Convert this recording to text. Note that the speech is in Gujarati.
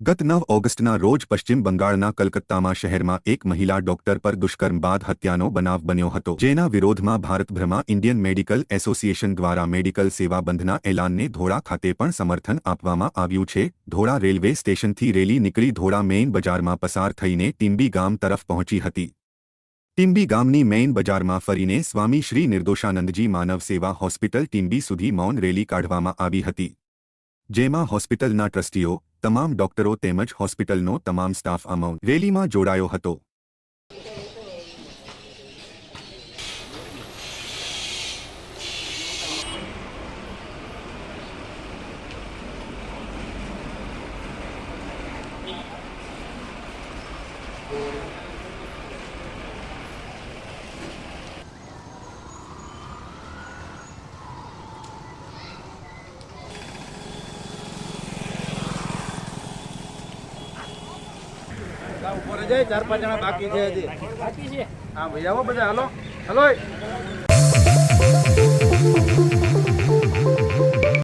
ગત નવ ઓગસ્ટના રોજ પશ્ચિમ બંગાળના કલકત્તામાં શહેરમાં એક મહિલા ડોક્ટર પર દુષ્કર્મ બાદ હત્યાનો બનાવ બન્યો હતો, જેના વિરોધમાં ભારતભરમાં ઇન્ડિયન મેડિકલ એસોસિએશન દ્વારા મેડિકલ સેવા બંધના એલાનને ધોળા ખાતે પણ સમર્થન આપવામાં આવ્યું છે. ધોળા રેલવે સ્ટેશનથી રેલી નીકળી ધોળા મેઇન બજારમાં પસાર થઈને ટીંબી ગામ તરફ પહોંચી હતી. ટીંબી ગામની મેઇન બજારમાં ફરીને સ્વામી શ્રી નિર્દોષાનંદજી માનવ સેવા હોસ્પિટલ ટીંબી સુધી મૌન રેલી કાઢવામાં આવી હતી, જેમાં હોસ્પિટલના ટ્રસ્ટીઓ તમામ ડોક્ટરો તેમજ હોસ્પિટલનો તમામ સ્ટાફ આ મૌન રેલીમાં જોડાયો હતો. Thank જાય ચાર પાંચ જણા બાકી છે હજી. બાકી છે. હા ભાઈ આવો બધા હાલો. હાલો